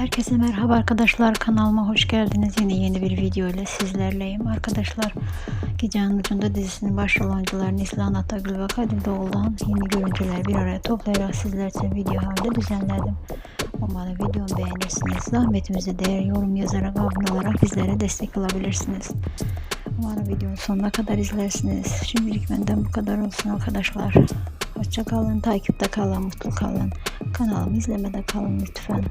Herkese merhaba arkadaşlar kanalıma hoş geldiniz. Yine yeni bir video ile sizlerleyim. Arkadaşlar Gecenin Ucunda dizisinin başrol oyuncuları Neslihan Atagül ve Kadir Doğulu'dan yeni görüntüler bir araya toplayarak sizler için video halde düzenledim. Umarım videomu beğenirsiniz. Zahmetimize değer yorum yazarak abone olarak bizlere destek olabilirsiniz. Umarım videonun sonuna kadar izlersiniz. Şimdilik benden bu kadar olsun arkadaşlar. Hoşça kalın, takipte kalın, mutlu kalın. Kanalımı izlemede kalın lütfen.